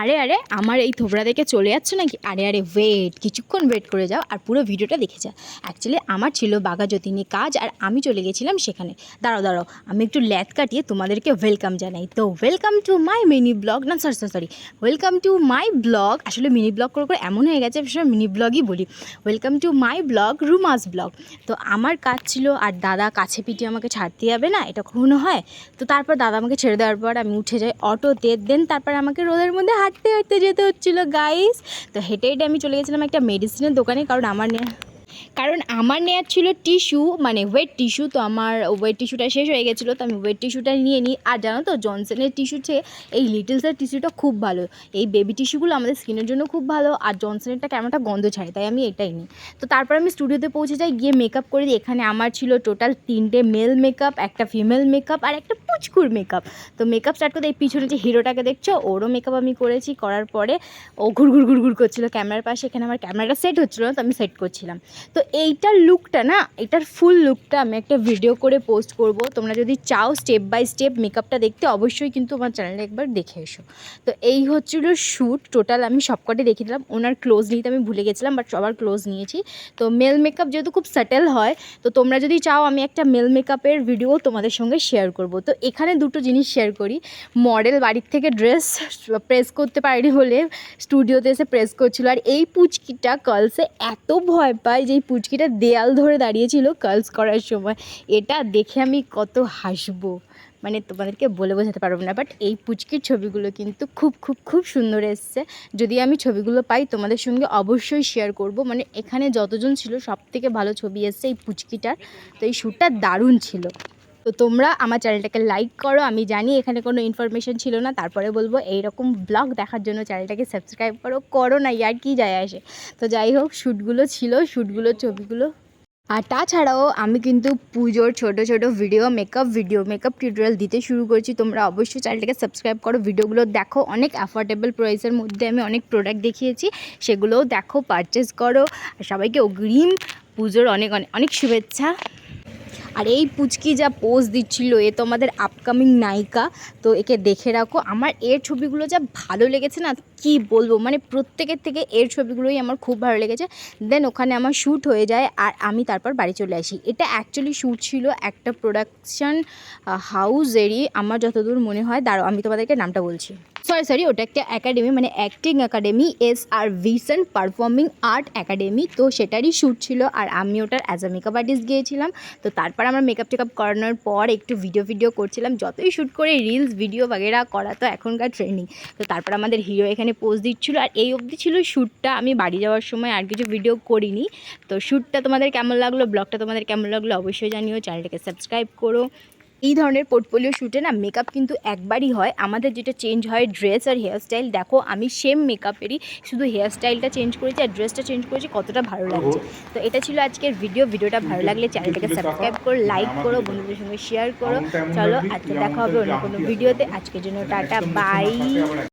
আরে আরে, আমার এই থোবড়া দেখে চলে যাচ্ছে নাকি? আরে আরে ওয়েট কিছুক্ষণ ওয়েট করে যাও আর পুরো ভিডিওটা দেখে যাও। অ্যাকচুয়ালি আমার ছিল বাঘা বাঘাযতীনী কাজ আর আমি চলে গেছিলাম সেখানে। দাঁড়াও দাঁড়াও, আমি একটু ল্যাদ কাটিয়ে তোমাদেরকে ওয়েলকাম জানাই। তো welcome to my mini blog না sorry sorry welcome to my blog আসলে মিনি ব্লগ করে করে এমন হয়ে গেছে সব মিনি ব্লগই বলি। Welcome to my blog Ruma's blog তো আমার কাজ ছিল আর দাদা কাছে পিটিয়ে আমাকে ছাড়তে যাবে না, এটা কখনো হয়? তো তারপর দাদা আমাকে ছেড়ে দেওয়ার পর আমি উঠে যাই অটোতে দেন তারপর আমাকে রোদের মধ্যে হাঁটতে হাঁটতে যেতে হচ্ছিল গাইস তো হেঁটে হেঁটে আমি চলে গেছিলাম একটা মেডিসিনের দোকানে, কারণ আমার কারণ আমার নেওয়ার ছিল টিস্যু মানে ওয়েট টিস্যু তো আমার ওয়েট টিস্যুটা শেষ হয়ে গেছিল, তো আমি ওয়েট টিস্যুটা নিয়ে নিই। আর জানো তো জনসনের টিস্যু চেয়ে এই লিটলসের টিস্যুটা খুব ভালো। এই বেবি টিস্যুগুলো আমাদের স্কিনের জন্য খুব ভালো, আর জনসনেরটা কেমনটা গন্ধ ছাড়ে, তাই আমি এটাই নিই। তো তারপর আমি স্টুডিওতে পৌঁছে যাই, গিয়ে মেকআপ করে দিই। এখানে আমার ছিল টোটাল তিনটে মেল মেকআপ একটা ফিমেল মেকআপ আর একটা পুচকুর মেকআপ তো মেকআপ স্টার্ট করতে, এই পিছনে যে হিরোটাকে দেখছ, ওরও মেকআপ আমি করেছি। করার পরে ও ঘুর ঘুর ঘুর ঘুর করছিল। ক্যামেরার পাশে এখানে আমার ক্যামেরাটা সেট হচ্ছিল না, তো আমি সেট করছিলাম। তো এইটার লুকটা না এটার ফুল লুকটা আমি একটা ভিডিও করে পোস্ট করব। তোমরা যদি চাও স্টেপ বাই স্টেপ মেকআপটা দেখতে, অবশ্যই কিন্তু আমার চ্যানেলে একবার দেখে এসো। তো এই হচ্ছিল শ্যুট টোটাল আমি সবকটি দেখে দিলাম। ওনার ক্লোজ নিতে আমি ভুলে গেছিলাম বাট সবার ক্লোজ নিয়েছি। তো মেল মেকআপ যেহেতু খুব সেটেল হয়, তো তোমরা যদি চাও আমি একটা মেল মেকআপের ভিডিও তোমাদের সঙ্গে শেয়ার করব। তো এখানে দুটো জিনিস শেয়ার করি। মডেল বাড়ির থেকে ড্রেস প্রেস করতে পারেনি বলে স্টুডিওতে এসে প্রেস করছিল। আর এই পুচকিটা কার্লসে এত ভয় পায় যে এই পুচকিটা দেয়াল ধরে দাঁড়িয়েছিল কার্লস করার সময়। এটা দেখে আমি কত হাসবো। মানে তোমাদেরকে বলে বোঝাতে পারব না বাট এই পুচকির ছবিগুলো কিন্তু খুব খুব খুব সুন্দর এসছে। যদি আমি ছবিগুলো পাই, তোমাদের সঙ্গে অবশ্যই শেয়ার করব। মানে এখানে যতজন ছিল সব থেকে ভালো ছবি এসছে এই পুচকিটার তো এই শ্যুটটা দারুণ ছিল। তো তোমরা আমার চ্যানেলটাকে লাইক করো। আমি জানি এখানে কোনো ইনফরমেশন ছিল না, তারপরে বলব এইরকম ব্লগ দেখার জন্য চ্যানেলটাকে সাবস্ক্রাইব করো। করো না, ইয়ার কি যায় আসে? তো যাই হোক শ্যুটগুলো ছিল শ্যুটগুলোর ছবিগুলো। আর তাছাড়াও আমি কিন্তু পুজোর ছোট ছোট video makeup video makeup tutorial দিতে শুরু করেছি। তোমরা অবশ্যই চ্যানেলটাকে সাবস্ক্রাইব করো। ভিডিওগুলো দেখো, অনেক অ্যাফোর্ডেবল প্রাইসের মধ্যে আমি অনেক প্রোডাক্ট দেখিয়েছি। সেগুলোও দেখো পারচেস করো। সবাইকে অগ্রিম পুজোর অনেক অনেক অনেক শুভেচ্ছা। আর এই পুচকি যা পোজ দিচ্ছিল, এ তো আমাদের আপকামিং নায়িকা, তো একে দেখে রাখো। আমার এর ছবিগুলো যা ভালো লেগেছে না, কি বলব? মানে প্রত্যেকের থেকে এর ছবিগুলোই আমার খুব ভালো লেগেছে। দেন ওখানে আমার শ্যুট হয়ে যায় আর আমি তারপর বাড়ি চলে আসি। এটা অ্যাকচুয়ালি শ্যুট ছিল একটা প্রোডাকশন হাউসেরই আমার যতদূর মনে হয়, দাঁড়াও, আমি তোমাদেরকে নামটা বলছি। সরি সরি, ওটা একটা একাডেমি মানে acting academy S R vision performing art academy তো সেটারই শ্যুট ছিল আর আমি ওটার অ্যাজ আ মেকআপ আর্টিস্ট গিয়েছিলাম। তো তারপর আমার মেকআপ টেকআপ করানোর পর একটু ভিডিও ভিডিও করছিলাম, যতই শ্যুট করে রিলস ভিডিও বাগেরা করা তো এখনকার ট্রেন্ডিং তো তারপর আমাদের হিরো এখানে পোজ দিচ্ছিল আর এই অবধি ছিল শ্যুটটা আমি বাড়ি যাওয়ার সময় আর কিছু ভিডিও করিনি। তো শ্যুটটা তোমাদের কেমন লাগল ব্লগটা তোমাদের কেমন লাগল অবশ্যই জানিও চ্যানেলটাকে সাবস্ক্রাইব করো। এই ধরনের পোর্টফোলিও শ্যুটে না মেকআপ কিন্তু একবারই হয়। আমাদের যেটা চেঞ্জ হয় ড্রেস আর হেয়ারস্টাইল দেখো আমি সেম মেকআপেরই শুধু হেয়ারস্টাইলটা চেঞ্জ করেছি আর ড্রেসটা চেঞ্জ করেছি কতটা ভালো লাগছে। তো এটা ছিল আজকের ভিডিও ভিডিওটা ভালো লাগলে চ্যানেলটাকে সাবস্ক্রাইব করো লাইক করো বন্ধুদের সঙ্গে শেয়ার করো। চলো আজকে দেখা হবে অন্য কোনো ভিডিওতে আজকের জন্য টাটা বাই